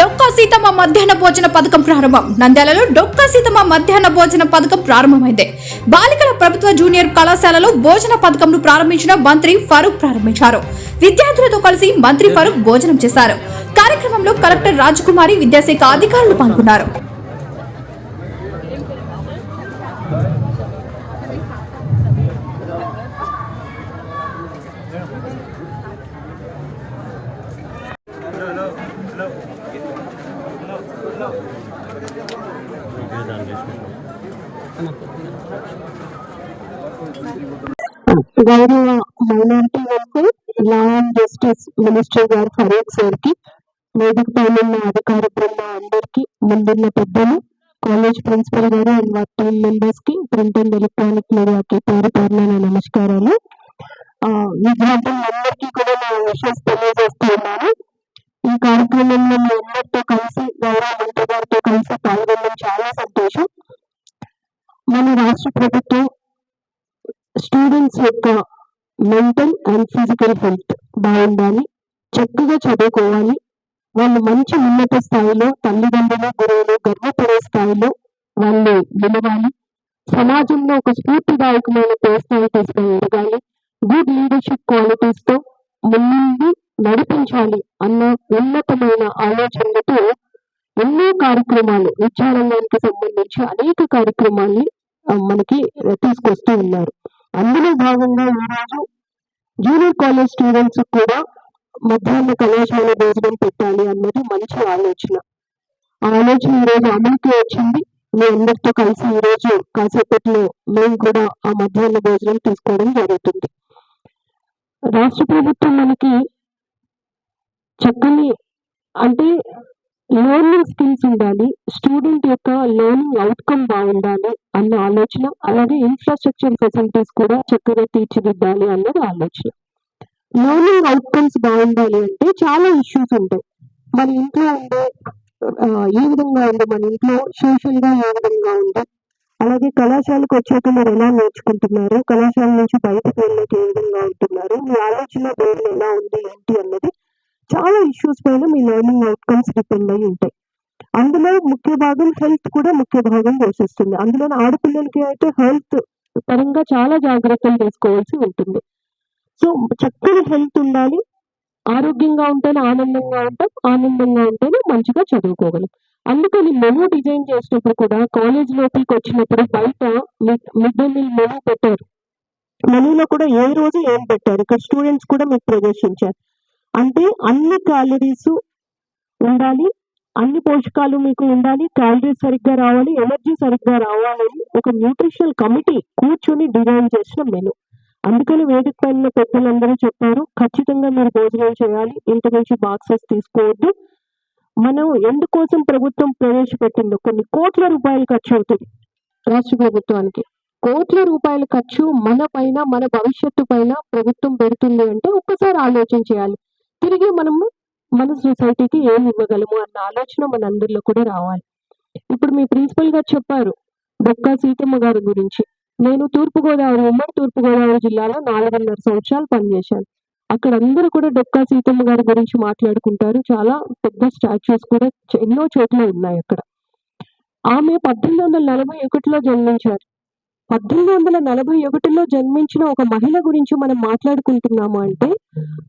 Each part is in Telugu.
డొక్కా సీతమ్మ మధ్యాహ్న భోజన పథకం ప్రారంభం. నంద్యాలలో డొక్కా సీతమ్మ మధ్యాహ్న భోజన పథకం ప్రారంభమైంది. బాలికల ప్రభుత్వ జూనియర్ కళాశాలలో భోజన పథకంను ప్రారంభించిన మంత్రి ఫరూక్ ప్రారంభించారు. విద్యార్థులతో కలిసి మంత్రి ఫరూక్ భోజనం చేశారు. కార్యక్రమంలో కలెక్టర్ రాజకుమారి విద్యాశాఖ అధికారులు పాల్గొన్నారు. గౌరవ minority welfare law and justice minister గారు ఫరూక్ సార్కి వేదిక పైన అధికార బృందం అందరికి ముందున్న పెద్దలు కాలేజ్ ప్రిన్సిపల్ గారు అండ్ వారి టీమ్ మెంబర్స్కి ప్రింట్ అండ్ ఎలక్ట్రానిక్ మీడియాకి పేరు పేరున నమస్కారాలు. ఆ, విద్యార్థులందరికీ కూడా నా విషయస్ తెలియజేస్తున్నాను ఈ కార్యక్రమంలో మీ అందరితో కలిసి గౌరవ మంత్రి గారితో కలిసి పాల్గొనడం చాలా సంతోషం. మన రాష్ట్ర ప్రభుత్వం స్టూడెంట్స్ యొక్క మెంటల్ అండ్ ఫిజికల్ హెల్త్ బాగుండాలి చక్కగా చదువుకోవాలి వాళ్ళు మంచి ఉన్నత స్థాయిలో తల్లిదండ్రులు గురువులు గర్వపడే స్థాయిలో వాళ్ళు నిలవాలి. సమాజంలో ఒక స్ఫూర్తిదాయకమైన పర్సనాలిటీస్గా ఎదగాలి. గుడ్ లీడర్షిప్ క్వాలిటీస్తో ముందు నడిపించాలి అన్న ఉన్నతమైన ఆలోచనలతో ఎన్నో కార్యక్రమాలు విద్యారంగానికి సంబంధించి అనేక కార్యక్రమాల్ని మనకి తీసుకొస్తూ ఉన్నారు. అందులో భాగంగా ఈరోజు జూనియర్ కాలేజ్ స్టూడెంట్స్ కూడా మధ్యాహ్న కళాశాల భోజనం పెట్టాలి అన్నది మంచి ఆలోచన. ఆ ఆలోచన ఈ రోజు అమలుకి వచ్చింది. మీ అందరితో కలిసి ఈ రోజు కాసేపట్లో మేము కూడా ఆ మధ్యాహ్న భోజనం తీసుకోవడం జరుగుతుంది. రాష్ట్ర ప్రభుత్వం మనకి చక్కని అంటే లెర్నింగ్ స్కిల్స్ ఉండాలి స్టూడెంట్ యొక్క లెర్నింగ్ అవుట్కమ్ బాగుండాలి అన్న ఆలోచన అలాగే ఇన్ఫ్రాస్ట్రక్చర్ ఫెసిలిటీస్ కూడా చక్కగా తీర్చిదిద్దాలి అన్నది ఆలోచన. లెర్నింగ్ అవుట్కమ్స్ బాగుండాలి అంటే చాలా ఇష్యూస్ ఉంటాయి. మన ఇంట్లో ఉండే ఏ విధంగా ఉంది మన ఇంట్లో సోషల్గా ఏ విధంగా ఉంది అలాగే కళాశాలకు వచ్చాక మీరు ఎలా నేర్చుకుంటున్నారు కళాశాల నుంచి బయటకు వెళ్ళాక ఏ విధంగా ఉంటున్నారు మీ ఆలోచన ధోరణి ఎలా ఉంది ఏంటి చాలా ఇష్యూస్ పైన మీ లెర్నింగ్ అవుట్కమ్స్ డిపెండ్ అయి ఉంటాయి. అందులో ముఖ్య భాగం హెల్త్ కూడా ముఖ్య భాగం పోషిస్తుంది. అందులో ఆడపిల్లలకి అయితే హెల్త్ పరంగా చాలా జాగ్రత్తలు తీసుకోవాల్సి ఉంటుంది. సో చక్కని హెల్త్ ఉండాలి. ఆరోగ్యంగా ఉంటేనే ఆనందంగా ఉంటాం. ఆనందంగా ఉంటేనే మంచిగా చదువుకోగలం. అందుకని మెనూ డిజైన్ చేసినప్పుడు కూడా కాలేజ్ లోపలికి వచ్చినప్పుడు బయట మిడ్ డే మీల్ మెనూ పెట్టారు. మెనూలో కూడా ఏ రోజు ఏం పెట్టారు? ఇక్కడ స్టూడెంట్స్ కూడా మీకు ప్రదర్శించారు. అంటే అన్ని క్యాలరీస్ ఉండాలి అన్ని పోషకాలు మీకు ఉండాలి క్యాలరీస్ సరిగ్గా రావాలి ఎనర్జీ సరిగ్గా రావాలని ఒక న్యూట్రిషనల్ కమిటీ కూర్చొని డిజైన్ చేసిన మెను అందుకని వేదిక పైన పెద్దలందరూ చెప్పారు ఖచ్చితంగా మీరు భోజనం చేయాలి ఇంటి నుంచి బాక్సెస్ తీసుకోవద్దు. మనం ఎందుకోసం ప్రభుత్వం ప్రవేశపెట్టిందో కొన్ని కోట్ల రూపాయలు ఖర్చు అవుతుంది రాష్ట్ర ప్రభుత్వానికి. కోట్ల రూపాయల ఖర్చు మన పైన మన భవిష్యత్తు పైన ప్రభుత్వం పెడుతుంది అంటే ఒక్కసారి ఆలోచన చేయాలి. తిరిగి మనము మన సొసైటీకి ఏం ఇవ్వగలము అన్న ఆలోచన మన అందరిలో కూడా రావాలి. ఇప్పుడు మీ ప్రిన్సిపల్ గారు చెప్పారు బొక్క సీతమ్మ గారి గురించి. నేను తూర్పుగోదావరి ఉమ్మడి తూర్పుగోదావరి జిల్లాలో నాలుగున్నర సంవత్సరాలు పనిచేశాను. అక్కడ అందరూ కూడా డొక్కా సీతమ్మ గారి గురించి మాట్లాడుకుంటారు. చాలా పెద్ద స్టాచ్యూస్ కూడా ఎన్నో చోట్ల ఉన్నాయి అక్కడ. ఆమె పద్దెనిమిది వందల నలభై ఒకటిలో జన్మించారు. పద్దెనిమిది వందల నలభై ఒకటిలో జన్మించిన ఒక మహిళ గురించి మనం మాట్లాడుకుంటున్నాము అంటే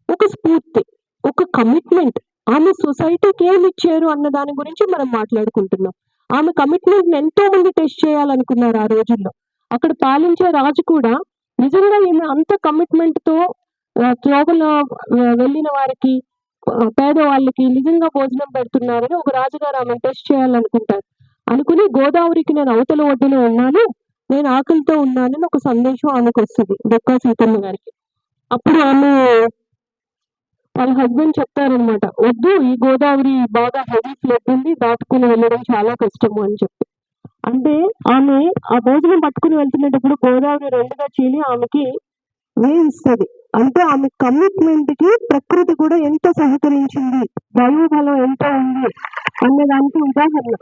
ఒక స్ఫూర్తి. ఒక కమిట్మెంట్ ఆమె సొసైటీకి ఏమి ఇచ్చారు అన్న దాని గురించి మనం మాట్లాడుకుంటున్నాం. ఆమె కమిట్మెంట్ ఎంతో మంది టెస్ట్ చేయాలనుకున్నారు ఆ రోజుల్లో. అక్కడ పాలించే రాజు కూడా నిజంగా ఈమె అంత కమిట్మెంట్తో ఆ, వెళ్ళిన వారికి పేదవాళ్ళకి నిజంగా భోజనం పెడుతున్నారని ఒక రాజుగారు ఆమె టెస్ట్ చేయాలనుకుంటారు. అనుకుని గోదావరికి నేను అవతల ఒడ్డున ఉన్నాను నేను ఆకలితో ఉన్నానని ఒక సందేశం ఆమెకు వస్తుంది. దొక్కా సీతమ్మ గారికి. అప్పుడు ఆమె వాళ్ళ హస్బెండ్ చెప్తారనమాట వద్దు ఈ గోదావరి బాగా హెవీ ఫ్లడ్ ఉంది దాటుకుని వెళ్ళడం చాలా కష్టము అని చెప్పి. అంటే ఆమె ఆ భోజనం పట్టుకుని వెళ్తున్నప్పుడు గోదావరి రెండుగా చీలి ఆమెకి వేయిస్తుంది అంటే ఆమె కమిట్మెంట్కి ప్రకృతి కూడా ఎంత సహకరించింది దైవ బలం ఎంత ఉంది అన్నదానికి ఉదాహరణ.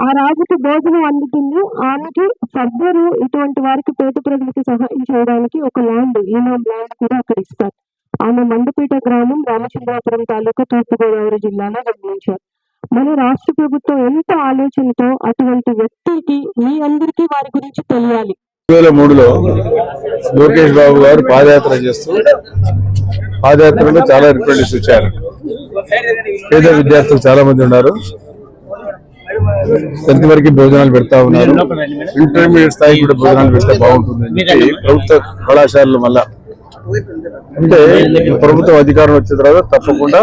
ఆ రాజుకి భోజనం అందుతుంది ఆమెకి సర్దరు ఇటువంటి వారికి పేద ప్రజలకి సహాయం చేయడానికి ఒక ల్యాండ్ ఈనాం ల్యాండ్ కూడా అక్కడ ఇస్తారు. ఆమె మండపేట గ్రామం రామచంద్రాపురం తాలూకా తూర్పుగోదావరి జిల్లాలో జన్మించారు. మన రాష్ట్ర ప్రభుత్వం ఎంత ఆలోచనతో అటువంటి వ్యక్తికి మీ అందరికీ వారి గురించి తెలియాలి. వేల మూడులో లోకేష్ బాబు గారు పాదయాత్ర చేస్తూ పాదయాత్రలో చాలా రిప్రజెంటేటివ్స్ ఇచ్చారు. పేద విద్యార్థులు చాలా మంది ఉన్నారు. టెన్త్ వరకు భోజనాలు పెడతా ఉన్నారు? ఇంటర్మీడియట్ స్థాయి కూడా భోజనాలు పెడితే బాగుంటుంది ప్రభుత్వ కళాశాలలు మళ్ళా అంటే ప్రభుత్వం అధికారం వచ్చిన తర్వాత తప్పకుండా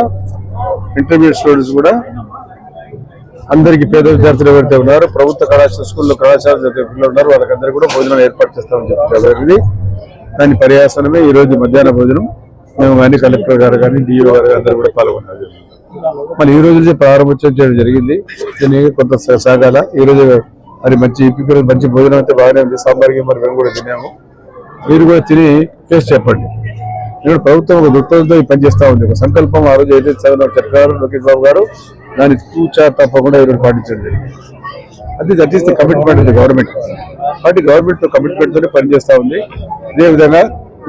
ఇంటర్మీడియట్ స్టూడెంట్స్ కూడా అందరికి పేద విద్యార్థులు ఎవరైతే ఉన్నారో ప్రభుత్వ కళాశాల స్కూల్లో కళాశాల పిల్లలు ఉన్నారు వాళ్ళకందరూ కూడా భోజనాలు ఏర్పాటు చేస్తామని చెప్పారు దాని పర్యాసనమే ఈ రోజు మధ్యాహ్న భోజనం. మేము కానీ కలెక్టర్ గారు కానీ డిఓ గారు అందరూ కూడా పాల్గొన్నారు మరి ఈ రోజు నుంచి ప్రారంభోత్సవం చేయడం జరిగింది. దీనికి కొంత సాగాల. ఈ రోజు మరి మంచి ఇప్పుడు మంచి భోజనం అయితే బాగానే ఉంది. సాంబార్ మరి మేము కూడా తిన్నాము. మీరు కూడా తిని టేస్ట్ చెప్పండి. ఇక్కడ ప్రభుత్వం ఒక దృక్పథంతో ఈ పని ఉంది. ఒక సంకల్పం ఆ రోజు ఏదైతే చదివిన చెప్పారు లోకేష్ బాబు గారు దాన్ని తూచా తప్పకుండా ఈరోజు పాటించడం జరిగింది. అది that is the commitment of the government కాబట్టి గవర్నమెంట్ కమిట్మెంట్తోనే పనిచేస్తూ ఉంది. అదేవిధంగా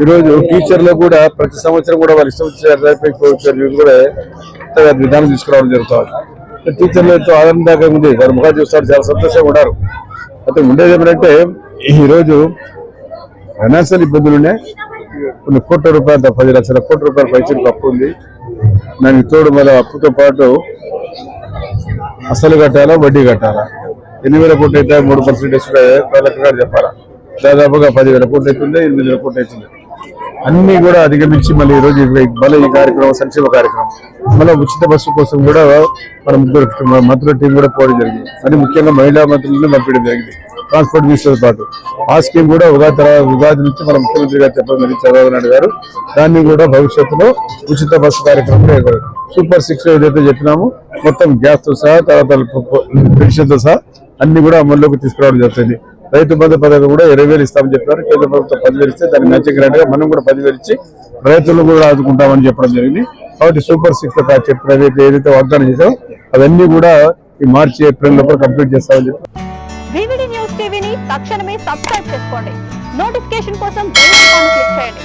ఈరోజు టీచర్లు కూడా ప్రతి సంవత్సరం కూడా వాళ్ళు ఇష్టం వచ్చిన కూడా విధానం తీసుకురావడం జరుగుతుంది. టీచర్లు ఎంతో ఆనందంగా ఉంది. వారి ముఖాలు చూస్తారు చాలా సంతోషంగా ఉన్నారు. అయితే ఉండేది ఏమిటంటే ఈరోజు ఫైనాన్షియల్ ఇబ్బందులు ఉన్నాయి కొన్ని కోట్ల రూపాయలు పది లక్షల కోట్ల రూపాయల పైసలు అప్పు ఉంది. దానికి తోడు మళ్ళీ అప్పుతో పాటు అసలు కట్టాలా వడ్డీ కట్టాలా? ఎన్ని వేల కోట్లు అయితే మూడు పర్సెంట్ ఇస్తే కలెక్టర్ గారు చెప్పాలా? దాదాపుగా పదివేల కోట్లు అవుతుంది ఎనిమిది వేల కోట్లు అవుతుంది అన్ని కూడా అధిగమించి మళ్ళీ ఈ రోజు మళ్ళీ ఈ కార్యక్రమం సంక్షేమ కార్యక్రమం. మళ్ళీ ఉచిత బస్సు కోసం కూడా మన ముగ్గురు మంత్రుల టీం కూడా పోవడం జరిగింది. అది ముఖ్యంగా మహిళా మంత్రులను పంపించడం జరిగింది. ట్రాన్స్పోర్ట్ మినిస్టర్ పాటు. ఆ స్కీమ్ కూడా ఉగాది తర్వాత ఉగాది నుంచి మన ముఖ్యమంత్రి గారు చెప్పడం జరిగింది. చంద్రబాబు నాయుడు గారు. దాన్ని కూడా భవిష్యత్తులో ఉచిత బస్సు కార్యక్రమంలో సూపర్ సిక్స్ ఏదైతే చెప్పినామో మొత్తం గ్యాస్తో సహా తర్వాత పెన్షన్తో సహా అన్ని కూడా అమల్లోకి తీసుకురావడం జరుగుతుంది. రైతు బంధు పథకం కూడా ఇరవై వేలు ఇస్తామని చెప్పారు. కేంద్ర ప్రభుత్వం పదివేలు ఇస్తే దాన్ని మ్యాచింగ్ గ్రాంట్గా మనం కూడా పదివేలు ఇచ్చి రైతులను కూడా ఆదుకుంటామని చెప్పడం జరిగింది. కాబట్టి సూపర్ సిక్స్ చెప్పిన ఏదైతే ఏదైతే వాగ్దానం చేశామో అవన్నీ కూడా ఈ మార్చి ఏప్రిల్ లోపల కంప్లీట్ చేస్తామని చెప్పారు తక్షణమే సబ్స్క్రైబ్ చేసుకోండి. నోటిఫికేషన్ కోసం బెల్ ఐకాన్ క్లిక్ చేయండి.